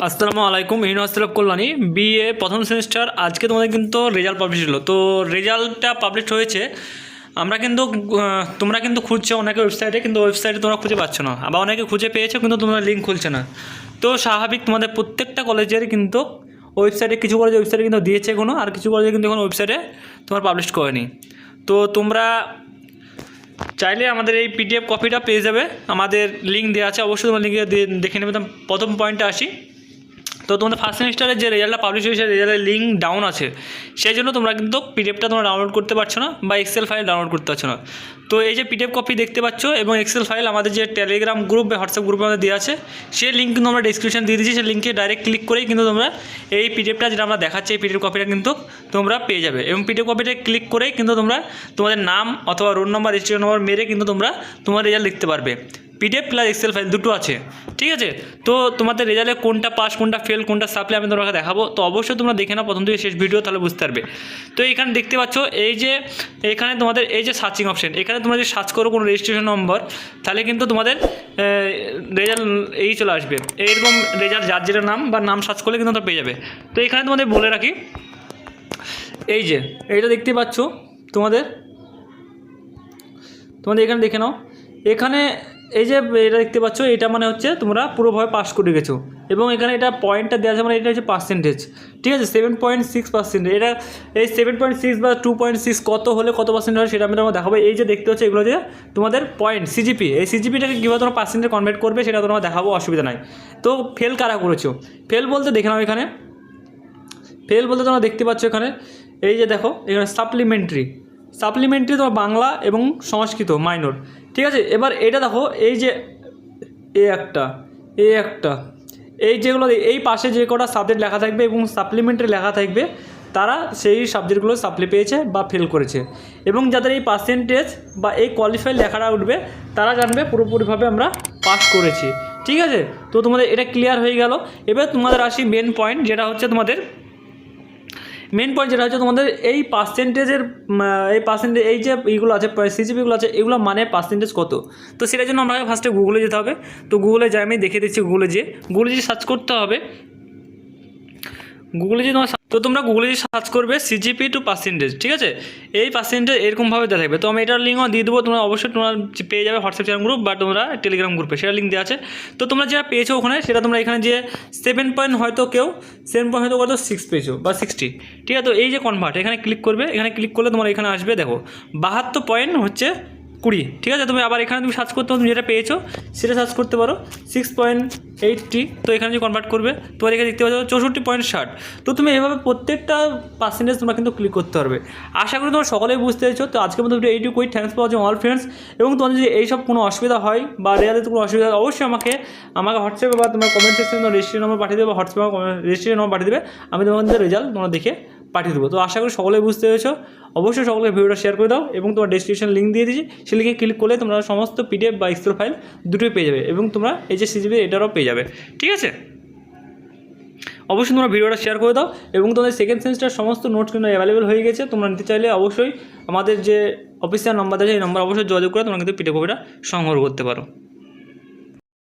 আসসালামু আলাইকুম university Kalyani BA প্রথম সেমিস্টার আজকে তোমাদের কিন্তু রেজাল্ট পাবলিশ হলো। তো রেজাল্টটা পাবলিশ হয়েছে। আমরা কিন্তু তোমরা কিন্তু খুঁজছো অনেকে ওয়েবসাইটে কিন্তু ওয়েবসাইটে তোমরা খুঁজে পাচ্ছ না। আবার অনেকে খুঁজে পেয়েছ, কিন্তু তোমরা লিঙ্ক খুলছে না। তো স্বাভাবিক তোমাদের প্রত্যেকটা কলেজের কিন্তু ওয়েবসাইটে কিছু কলেজ ওয়েবসাইটে কিন্তু দিয়েছে কোনো আর কিছু কলেজে কিন্তু কোনো ওয়েবসাইটে তোমার পাবলিশ করেনি। তো তোমরা চাইলে আমাদের এই পিডিএফ কপিটা পেয়ে যাবে। আমাদের লিঙ্ক দেওয়া আছে, অবশ্যই তোমার লিঙ্কে দেখে নেবে। প্রথম পয়েন্টে আসি। তো তোমাদের ফার্স্ট সেমিস্টারের যে রেজাল্টটা পাবলিশ হয়েছে রেজাল্টের লিঙ্ক ডাউন আছে। সেই জন্য তোমরা কিন্তু পিডিএফটা তোমরা ডাউনলোড করতে পারছ না, বা এক্সেল ফাইল ডাউনলোড করতে পারছ না। তো এই যে পিডিএফ কপি দেখতে পাচ্ছ, এবং এক্সেল ফাইল আমাদের যে টেলিগ্রাম গ্রুপ বা হোয়াটসঅ্যাপ গ্রুপে আমাদের দেওয়া আছে, সেই লিঙ্ক কিন্তু আমরা ডিসক্রিপশন দিয়ে দিচ্ছি সেই লিঙ্কে ডাইরেক্ট ক্লিক করেই কিন্তু তোমরা এই পিডিএফটা যেটা আমরা দেখাচ্ছি, এই পিডিএফ কপিটা কিন্তু তোমরা পেয়ে যাবে। এবং পিডিএফ কপিটা ক্লিক করেই কিন্তু তোমরা তোমাদের নাম অথবা রোল নম্বর রেজিস্ট্রেশন নম্বর মেরে কিন্তু তোমরা তোমার রেজাল্ট লিখতে পারবে। পিডিএফ প্লাস এক্সেল ফাইল দুটো আছে, ঠিক আছে? তো তোমাদের রেজাল্টে কোনটা পাস কোনটা ফেল কোনটা সাপ্লাই আমি তোমাকে দেখাবো। তো অবশ্যই তোমরা দেখে নাও, প্রথম থেকে শেষ ভিডিও তাহলে বুঝতে পারবে। তো এখানে দেখতে পাচ্ছ, এই যে, এখানে তোমাদের এই যে সার্চিং অপশন এখানে তোমরা যদি সার্চ করো কোনো রেজিস্ট্রেশন নম্বর তাহলে কিন্তু তোমাদের রেজাল্ট এই চলে আসবে। এইরকম রেজাল্ট যার যেটা নাম বা নাম সার্চ করলে কিন্তু পেয়ে যাবে। তো এখানে তোমাদের বলে রাখি, এই যে, এইটা দেখতে পাচ্ছ তোমাদের। তোমাদের এখানে দেখে নাও, এখানে এই যে এটা দেখতে পাচ্ছ, এটা মানে হচ্ছে তোমরা পুরোভাবে পাস করে গেছো। এবং এখানে এটা পয়েন্টটা দেওয়া আছে মানে এটা হচ্ছে পার্সেন্টেজ ঠিক আছে? সেভেন পয়েন্ট সিক্স পার্সেন্ট এটা এই সেভেন পয়েন্ট সিক্স বা টু পয়েন্ট সিক্স কত হলে কত পার্সেন্ট হয় সেটা আমি তোমাকে দেখাবো। এই যে দেখতে হচ্ছে এগুলো যে তোমাদের পয়েন্ট সিজিপি এই সিজিপিটাকে কীভাবে তোমরা পার্সেন্টে কনভার্ট করবে সেটা তোমার দেখাবো, অসুবিধা নাই। তো ফেল কারা করেছ? ফেল বলতে দেখে নাও এখানে। ফেল বলতে তোমরা দেখতে পাচ্ছ এখানে। এই যে দেখো, এখানে সাপ্লিমেন্টারি সাপ্লিমেন্টারি তোমার বাংলা এবং সংস্কৃত মাইনর ঠিক আছে? এবার এটা দেখো, এই যে এ একটা এ একটা, এই যেগুলো এই পাশে যে কটা সাবজেক্ট লেখা থাকবে এবং সাপ্লিমেন্টারি লেখা থাকবে, তারা সেই সাবজেক্টগুলো সাপ্লি পেয়েছে বা ফেল করেছে। এবং যাদের এই পার্সেন্টেজ বা এই কোয়ালিফাই লেখাটা উঠবে, তারা জানবে পুরোপুরিভাবে আমরা পাস করেছি। ঠিক আছে? তো তোমাদের এটা ক্লিয়ার হয়ে গেল। এবার তোমাদের আসি মেন পয়েন্ট যেটা হচ্ছে তোমাদের মেন পয়েন্ট যেটা হচ্ছে তোমাদের এই পার্সেন্টেজের এই পার্সেন্টেজ এই যে ইগুলো আছে সিজিপিগুলো আছে, এগুলো মানে পার্সেন্টেজ কত? তো সেটার জন্য আমাকে ফার্স্টে গুগলে যেতে হবে। তো গুগলে যাই, আমি দেখে দিচ্ছি গুগলে যে গুগলে যে সার্চ করতে হবে গুগলে যে তোমার তো তোমরা গুগলে সার্চ করবে সিজিপি টু পার্সেন্টেজ ঠিক আছে? এই পার্সেন্টেজ এরকমভাবে দেওয়া থাকবে। তো আমি এটার লিঙ্কও দিয়ে দেবো, তোমরা অবশ্যই তোমরা পেয়ে যাবে হোয়াটসঅ্যাপ চ্যানেল গ্রুপ বা তোমরা টেলিগ্রাম গ্রুপে সেটা লিঙ্ক দেওয়া আছে। তো তোমরা যেটা পেয়েছ ওখানে, সেটা তোমরা এখানে যে সেভেন পয়েন্ট হয়তো কেউ সেভেন পয়েন্ট হয়তো কত সিক্স পেয়েছ বা সিক্সটি ঠিক আছে? তো এই যে কনভার্ট এখানে ক্লিক করবে, এখানে ক্লিক করলে তোমার এখানে আসবে, দেখো। বাহাত্তর পয়েন্ট হচ্ছে কুড়ি, ঠিক আছে? তুমি আবার এখানে তুমি সার্চ করতে পারো, তুমি যেটা পেয়েছ সেটা সার্চ করতে পারো। সিক্স পয়েন্ট এইটটি তো এখানে যে কনভার্ট করবে। তোমার এখানে দেখতে পাচ্ছ চৌষট্টি পয়েন্ট ষাট। তো তুমি এভাবে প্রত্যেকটা পার্সেন্টেজ তোমরা কিন্তু ক্লিক করতে পারবে। আশা করি তোমরা সকলেই বুঝতে পেরেছ। তো মতো ভিডিও এইটুকুই। Thanks for watching all friends এবং তোমাদের যদি এইসব কোনো অসুবিধা হয় বা রেজাল্টে কোনো অসুবিধা হয়, অবশ্যই আমাকে আমাকে হোয়াটসঅ্যাপে বা তোমার কমেন্ট সেকশনে রেজিস্ট্রেশন নম্বর পাঠিয়ে দেবে বা হোয়াটসঅ্যাপে রেজিস্ট্রেশন নম্বর পাঠিয়ে দেবে। আমি তোমাদের রেজাল্ট তোমরা দেখে পাঠিয়ে দেবো। তো আশা করি সকলে বুঝতে পেরেছ। অবশ্যই সকলে ভিডিওটা শেয়ার করে দাও এবং তোমার ডেসক্রিপশন লিঙ্ক দিয়ে দিয়েছি। সেই লিঙ্কে ক্লিক করলে তোমরা সমস্ত পিডিএফ বা এক্সেল ফাইল দুটোই পেয়ে যাবে এবং তোমরা এই যে সিজিবি এটারও পেয়ে যাবে। ঠিক আছে? অবশ্যই তোমরা ভিডিওটা শেয়ার করে দাও এবং তোমাদের সেকেন্ড সেমিস্টার সমস্ত নোটস কিন্তু অ্যাভেলেবেল হয়ে গেছে। তোমরা নিতে চাইলে অবশ্যই আমাদের যে অফিসিয়াল নাম্বার আছে, এই নাম্বার অবশ্যই যোগাযোগ করে তোমরা কিন্তু পিডিএফ কপিটা সংগ্রহ করতে পারো।